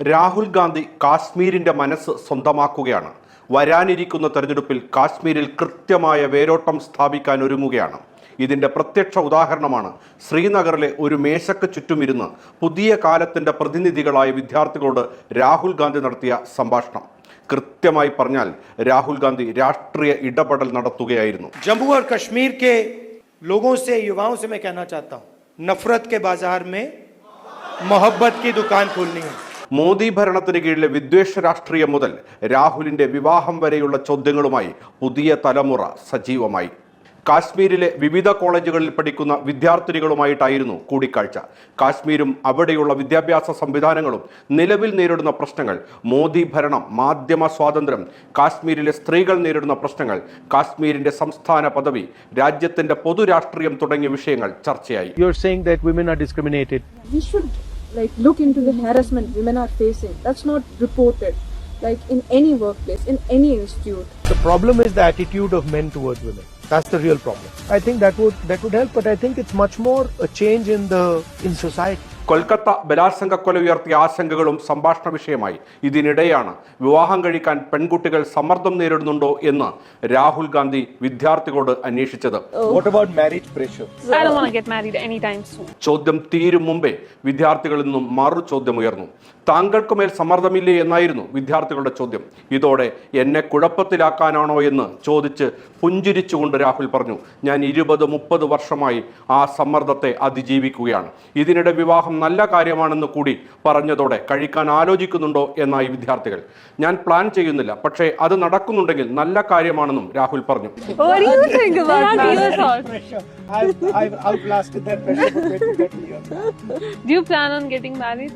രാഹുൽ ഗാന്ധി കാശ്മീരിന്റെ മനസ്സ് സ്വന്തമാക്കുകയാണ് വരാനിരിക്കുന്ന തെരഞ്ഞെടുപ്പിൽ കാശ്മീരിൽ കൃത്യമായ വേരോട്ടം സ്ഥാപിക്കാൻ ഒരുങ്ങുകയാണ് ഇതിന്റെ പ്രത്യക്ഷ ഉദാഹരണമാണ് ശ്രീനഗറിലെ ഒരു മേശക്ക് ചുറ്റുമിരുന്ന് പുതിയ കാലത്തിന്റെ പ്രതിനിധികളായ വിദ്യാർത്ഥികളോട് രാഹുൽ ഗാന്ധി നടത്തിയ സംഭാഷണം കൃത്യമായി പറഞ്ഞാൽ രാഹുൽ ഗാന്ധി രാഷ്ട്രീയ ഇടപെടൽ നടത്തുകയായിരുന്നു जम्मू और कश्मीर के लोगों से युवाओं से मैं कहना चाहता हूं नफरत के बाजार में मोहब्बत की दुकान खोलनी है മോദി ഭരണത്തിന് കീഴിലെ വിദ്വേഷ രാഷ്ട്രീയം മുതൽ രാഹുലിന്റെ വിവാഹം വരെയുള്ള ചോദ്യങ്ങളുമായി പുതിയ തലമുറ സജീവമായി. കാശ്മീരിലെ വിവിധ കോളേജുകളിൽ പഠിക്കുന്ന വിദ്യാർത്ഥിനികളുമായിട്ടായിരുന്നു കൂടിക്കാഴ്ച. കാശ്മീരും അവിടെയുള്ള വിദ്യാഭ്യാസ സംവിധാനങ്ങളും നിലവിൽ നേരിടുന്ന പ്രശ്നങ്ങൾ മോദി ഭരണം മാധ്യമ സ്വാതന്ത്ര്യം കാശ്മീരിലെ സ്ത്രീകൾ നേരിടുന്ന പ്രശ്നങ്ങൾ കാശ്മീരിന്റെ സംസ്ഥാന പദവി രാജ്യത്തിന്റെ പൊതുരാഷ്ട്രീയം തുടങ്ങിയ വിഷയങ്ങൾ ചർച്ചയായി. You're saying that women are discriminated. we should like look into the harassment women are facing that's not reported like in any workplace in any institute The problem is the attitude of men towards women. That's the real problem. I think that would that would help, but I think it's much more a change in the in society. Kolkata ബലാത്സംഗ കൊല ഉയർത്തിയ ആശങ്കകളും സംഭാഷണ വിഷയമായി. ഇതിനിടെയാണ് വിവാഹം കഴിക്കാൻ പെൺകുട്ടികൾ സമ്മർദ്ദം നേരിടുന്നുണ്ടോ എന്ന് രാഹുൽ ഗാന്ധി വിദ്യാർത്ഥികളോട് അന്വേഷിച്ചത്. What about marriage pressure? I don't want to get married anytime soon. ചോദ്യം തീരും മുമ്പേ വിദ്യാർത്ഥികളിൽ നിന്നും മറു ചോദ്യം ഉയർന്നു. താങ്കൾക്ക് മേൽ സമ്മർദ്ദമില്ലേ എന്നായിരുന്നു വിദ്യാർത്ഥികളുടെ ചോദ്യം. ഇതോടെ എന്നെ കുഴപ്പത്തിലാക്കാനാണോ എന്ന് ചോദിച്ച് പുഞ്ചിരിച്ചുകൊണ്ട് രാഹുൽ പറഞ്ഞു ഞാൻ ഇരുപത് മുപ്പത് വർഷമായി ആ സമ്മർദ്ദത്തെ അതിജീവിക്കുകയാണ്. ഇതിനിടെ വിവാഹം നല്ല കാര്യമാണെന്ന് കൂടി പറഞ്ഞതോടെ കഴിക്കാൻ ആലോചിക്കുന്നുണ്ടോ എന്നായി വിദ്യാർത്ഥികൾ ഞാൻ പ്ലാൻ ചെയ്യുന്നില്ല പക്ഷേ അത് നടക്കുന്നുണ്ടെങ്കിൽ നല്ല കാര്യമാണെന്നും രാഹുൽ പറഞ്ഞു What do you think about that? Your thoughts? I've, I've outlasted that pressure for 20, 30 years. Do you plan on getting married?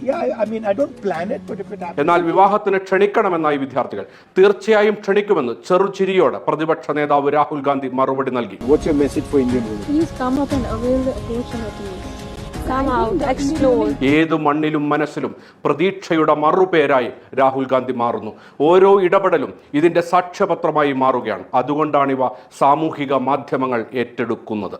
Yeah, I, I mean, I don't plan it, but if it happens. എന്നാൽ വിവാഹത്തിന് ക്ഷണിക്കണമെന്നായി വിദ്യാർത്ഥികൾ തീർച്ചയായും ക്ഷണിക്കുമെന്ന് ചെറുചിരിയോടെ പ്രതിപക്ഷ നേതാവ് രാഹുൽ ഗാന്ധി മറുപടി നൽകി ഏത് മണ്ണിലും മനസ്സിലും പ്രതീക്ഷയുടെ മറുപേരായി രാഹുൽ ഗാന്ധി മാറുന്നു. ഓരോ ഇടപെടലും ഇതിന്റെ സാക്ഷ്യപത്രമായി മാറുകയാണ്. അതുകൊണ്ടാണ് ഇവ സാമൂഹിക മാധ്യമങ്ങൾ ഏറ്റെടുക്കുന്നത്.